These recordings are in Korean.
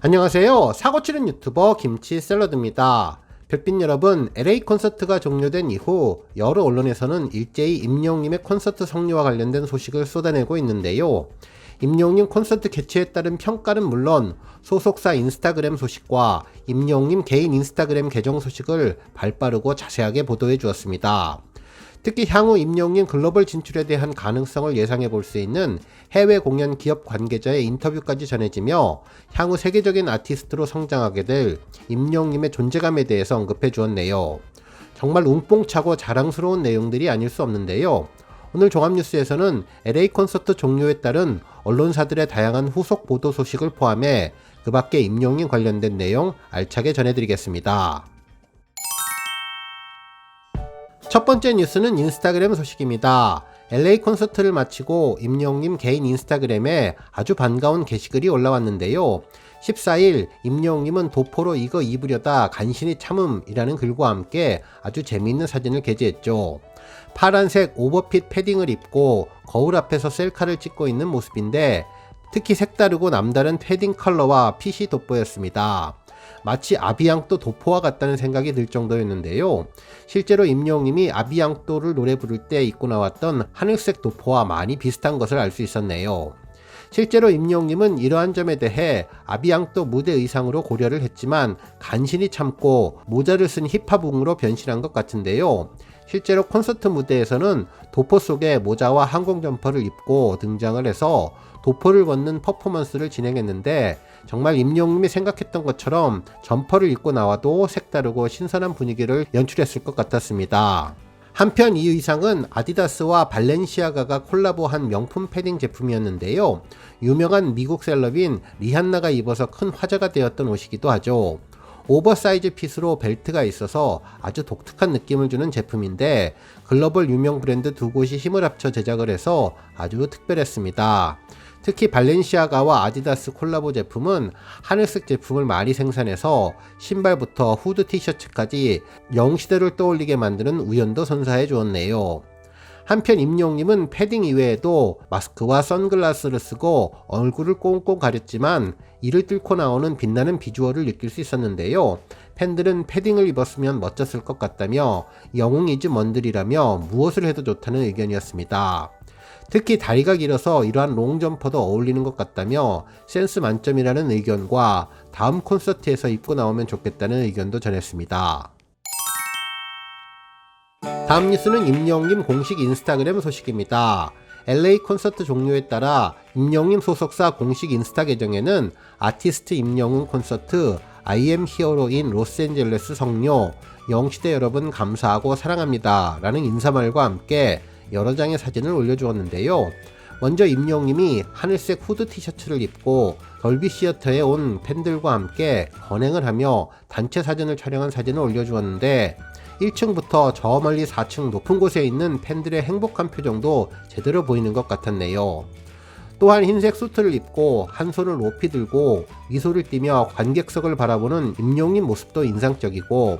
안녕하세요. 사고치는 유튜버 김치 샐러드입니다. 별빛 여러분, LA 콘서트가 종료된 이후 여러 언론에서는 일제히 임영웅님의 콘서트 성료와 관련된 소식을 쏟아내고 있는데요. 임영웅님 콘서트 개최에 따른 평가는 물론 소속사 인스타그램 소식과 임영웅님 개인 인스타그램 계정 소식을 발빠르고 자세하게 보도해 주었습니다. 특히 향후 임영웅님 글로벌 진출에 대한 가능성을 예상해 볼 수 있는 해외 공연 기업 관계자의 인터뷰까지 전해지며 향후 세계적인 아티스트로 성장하게 될 임영웅님의 존재감에 대해서 언급해 주었네요. 정말 웅뽕차고 자랑스러운 내용들이 아닐 수 없는데요. 오늘 종합뉴스에서는 LA 콘서트 종료에 따른 언론사들의 다양한 후속 보도 소식을 포함해 그 밖에 임영웅 관련된 내용 알차게 전해드리겠습니다. 첫 번째 뉴스는 인스타그램 소식입니다. LA 콘서트를 마치고 임영웅님 개인 인스타그램에 아주 반가운 게시글이 올라왔는데요. 14일 임영웅님은 도포로 이거 입으려다 간신히 참음이라는 글과 함께 아주 재미있는 사진을 게재했죠. 파란색 오버핏 패딩을 입고 거울 앞에서 셀카를 찍고 있는 모습인데 특히 색다르고 남다른 패딩 컬러와 핏이 돋보였습니다. 마치 아비앙또 도포와 같다는 생각이 들 정도였는데요. 실제로 임영웅님이 아비앙또를 노래 부를 때 입고 나왔던 하늘색 도포와 많이 비슷한 것을 알 수 있었네요. 실제로 임영웅님은 이러한 점에 대해 아비앙또 무대 의상으로 고려를 했지만 간신히 참고 모자를 쓴 힙합웅으로 변신한 것 같은데요. 실제로 콘서트 무대에서는 도포 속에 모자와 항공 점퍼를 입고 등장을 해서 도포를 벗는 퍼포먼스를 진행했는데 정말 임영웅이 생각했던 것처럼 점퍼를 입고 나와도 색다르고 신선한 분위기를 연출했을 것 같았습니다. 한편 이 의상은 아디다스와 발렌시아가가 콜라보한 명품 패딩 제품이었는데요. 유명한 미국 셀럽인 리한나가 입어서 큰 화제가 되었던 옷이기도 하죠. 오버사이즈 핏으로 벨트가 있어서 아주 독특한 느낌을 주는 제품인데 글로벌 유명 브랜드 두 곳이 힘을 합쳐 제작을 해서 아주 특별했습니다. 특히 발렌시아가와 아디다스 콜라보 제품은 하늘색 제품을 많이 생산해서 신발부터 후드 티셔츠까지 영시대를 떠올리게 만드는 우연도 선사해 주었네요. 한편 임용님은 패딩 이외에도 마스크와 선글라스를 쓰고 얼굴을 꽁꽁 가렸지만 이를 뚫고 나오는 빛나는 비주얼을 느낄 수 있었는데요. 팬들은 패딩을 입었으면 멋졌을 것 같다며 영웅 이즈 먼들이라며 무엇을 해도 좋다는 의견이었습니다. 특히 다리가 길어서 이러한 롱점퍼도 어울리는 것 같다며 센스 만점이라는 의견과 다음 콘서트에서 입고 나오면 좋겠다는 의견도 전했습니다. 다음 뉴스는 임영님 공식 인스타그램 소식입니다. LA 콘서트 종료에 따라 임영님 소속사 공식 인스타 계정에는 아티스트 임영웅 콘서트 I am hero in 로스앤젤레스 성료 영시대 여러분 감사하고 사랑합니다 라는 인사말과 함께 여러 장의 사진을 올려주었는데요. 먼저 임영님이 하늘색 후드 티셔츠를 입고 덜비 시어터에 온 팬들과 함께 건행을 하며 단체 사진을 촬영한 사진을 올려주었는데 1층부터 저 멀리 4층 높은 곳에 있는 팬들의 행복한 표정도 제대로 보이는 것 같았네요. 또한 흰색 수트를 입고 한 손을 높이 들고 미소를 띠며 관객석을 바라보는 임용인 모습도 인상적이고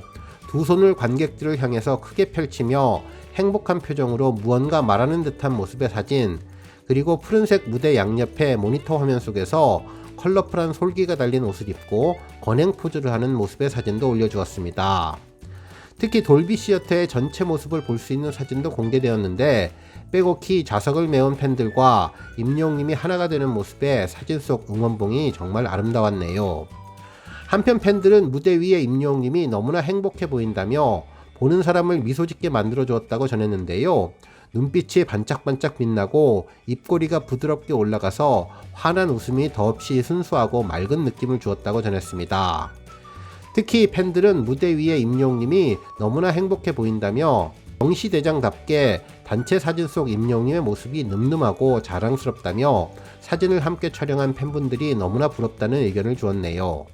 두 손을 관객들을 향해서 크게 펼치며 행복한 표정으로 무언가 말하는 듯한 모습의 사진, 그리고 푸른색 무대 양옆에 모니터 화면 속에서 컬러풀한 솔기가 달린 옷을 입고 건행 포즈를 하는 모습의 사진도 올려주었습니다. 특히 돌비 시어터의 전체 모습을 볼 수 있는 사진도 공개되었는데 빼곡히 좌석을 메운 팬들과 임용님이 하나가 되는 모습의 사진 속 응원봉이 정말 아름다웠네요. 한편 팬들은 무대 위에 임용님이 너무나 행복해 보인다며 보는 사람을 미소 짓게 만들어 주었다고 전했는데요. 눈빛이 반짝반짝 빛나고 입꼬리가 부드럽게 올라가서 환한 웃음이 더없이 순수하고 맑은 느낌을 주었다고 전했습니다. 특히 팬들은 무대 위에 임용님이 너무나 행복해 보인다며 영시대장답게 단체 사진 속 임영님의 모습이 늠름하고 자랑스럽다며 사진을 함께 촬영한 팬분들이 너무나 부럽다는 의견을 주었네요.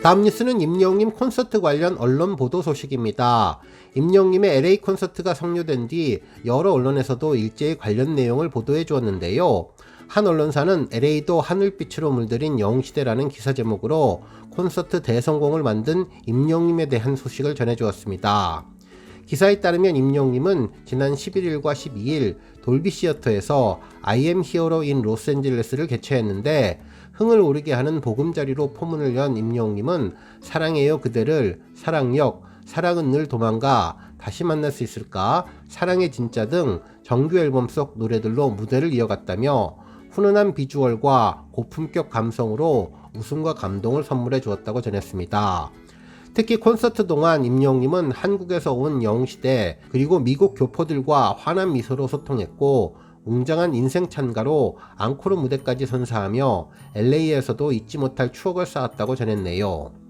다음 뉴스는 임영님 콘서트 관련 언론 보도 소식입니다. 임영님의 LA 콘서트가 성료된 뒤 여러 언론에서도 일제히 관련 내용을 보도해 주었는데요. 한 언론사는 LA도 하늘빛으로 물들인 영웅시대라는 기사 제목으로 콘서트 대성공을 만든 임영님에 대한 소식을 전해 주었습니다. 기사에 따르면 임영님은 지난 11일과 12일 돌비 시어터에서 I am hero in 로스앤젤레스를 개최했는데 흥을 오르게 하는 보금자리로 포문을 연 임영님은 사랑해요 그대를 사랑역 사랑은 늘 도망가 다시 만날 수 있을까 사랑의 진짜 등 정규 앨범 속 노래들로 무대를 이어갔다며 훈훈한 비주얼과 고품격 감성으로 웃음과 감동을 선물해 주었다고 전했습니다. 특히 콘서트 동안 임영님은 한국에서 온 영웅시대 그리고 미국 교포들과 환한 미소로 소통했고 웅장한 인생 찬가로 앙코르 무대까지 선사하며 LA에서도 잊지 못할 추억을 쌓았다고 전했네요.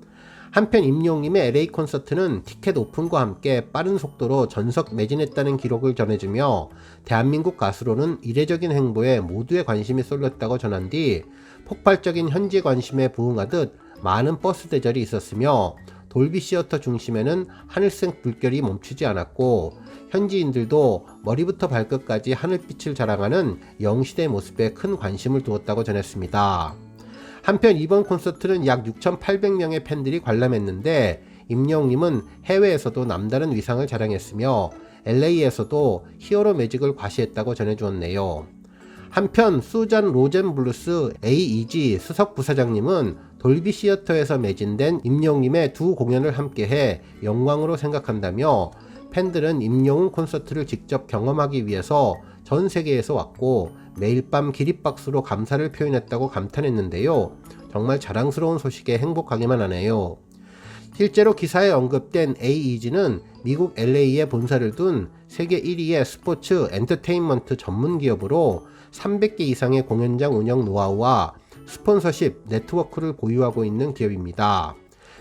한편 임영님의 LA 콘서트는 티켓 오픈과 함께 빠른 속도로 전석 매진했다는 기록을 전해주며 대한민국 가수로는 이례적인 행보에 모두의 관심이 쏠렸다고 전한 뒤 폭발적인 현지 관심에 부응하듯 많은 버스 대절이 있었으며 돌비 시어터 중심에는 하늘색 불결이 멈추지 않았고 현지인들도 머리부터 발끝까지 하늘빛을 자랑하는 영시대 모습에 큰 관심을 두었다고 전했습니다. 한편 이번 콘서트는 약 6,800명의 팬들이 관람했는데 임영님은 해외에서도 남다른 위상을 자랑했으며 LA에서도 히어로 매직을 과시했다고 전해주었네요. 한편 수잔 로젠블루스 AEG 수석 부사장님은 돌비 시어터에서 매진된 임영님의 두 공연을 함께해 영광으로 생각한다며 팬들은 임영웅 콘서트를 직접 경험하기 위해서 전 세계에서 왔고 매일 밤 기립박수로 감사를 표현했다고 감탄했는데요. 정말 자랑스러운 소식에 행복하기만 하네요. 실제로 기사에 언급된 AEG는 미국 LA에 본사를 둔 세계 1위의 스포츠 엔터테인먼트 전문 기업으로 300개 이상의 공연장 운영 노하우와 스폰서십 네트워크를 보유하고 있는 기업입니다.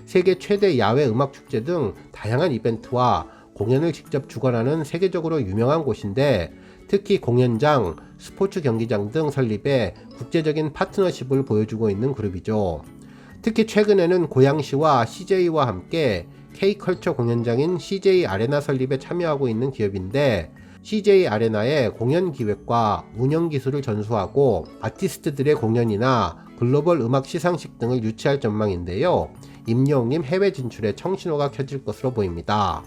세계 최대 야외 음악 축제 등 다양한 이벤트와 공연을 직접 주관하는 세계적으로 유명한 곳인데 특히 공연장, 스포츠 경기장 등 설립에 국제적인 파트너십을 보여주고 있는 그룹이죠. 특히 최근에는 고양시와 CJ와 함께 K컬처 공연장인 CJ 아레나 설립에 참여하고 있는 기업인데 CJ 아레나의 공연 기획과 운영 기술을 전수하고 아티스트들의 공연이나 글로벌 음악 시상식 등을 유치할 전망인데요. 임영웅님 해외 진출에 청신호가 켜질 것으로 보입니다.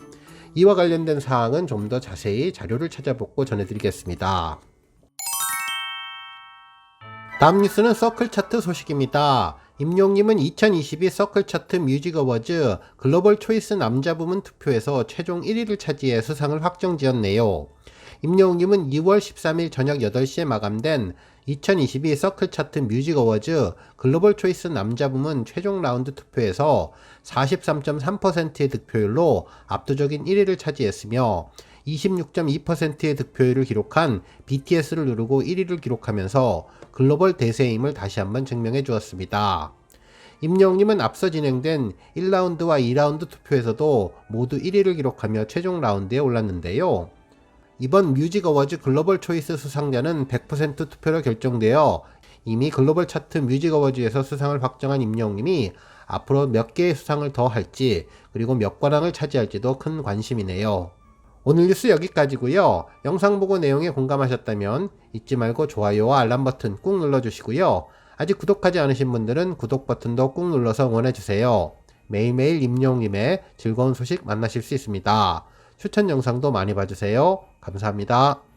이와 관련된 사항은 좀 더 자세히 자료를 찾아보고 전해드리겠습니다. 다음 뉴스는 서클 차트 소식입니다. 임용님은 2022 서클 차트 뮤직 어워즈 글로벌 초이스 남자 부문 투표에서 최종 1위를 차지해 수상을 확정 지었네요. 임영웅님은 2월 13일 저녁 8시에 마감된 2022 서클 차트 뮤직 어워즈 글로벌 초이스 남자 부문 최종 라운드 투표에서 43.3%의 득표율로 압도적인 1위를 차지했으며 26.2%의 득표율을 기록한 BTS를 누르고 1위를 기록하면서 글로벌 대세임을 다시 한번 증명해 주었습니다. 임영님은 앞서 진행된 1라운드와 2라운드 투표에서도 모두 1위를 기록하며 최종 라운드에 올랐는데요. 이번 뮤직 어워즈 글로벌 초이스 수상자는 100% 투표로 결정되어 이미 글로벌 차트 뮤직 어워즈에서 수상을 확정한 임영님이 앞으로 몇 개의 수상을 더 할지 그리고 몇 관왕을 차지할지도 큰 관심이네요. 오늘 뉴스 여기까지고요. 영상 보고 내용에 공감하셨다면 잊지 말고 좋아요와 알람 버튼 꾹 눌러주시고요. 아직 구독하지 않으신 분들은 구독 버튼도 꾹 눌러서 응원해주세요. 매일매일 임영님의 즐거운 소식 만나실 수 있습니다. 추천 영상도 많이 봐주세요. 감사합니다.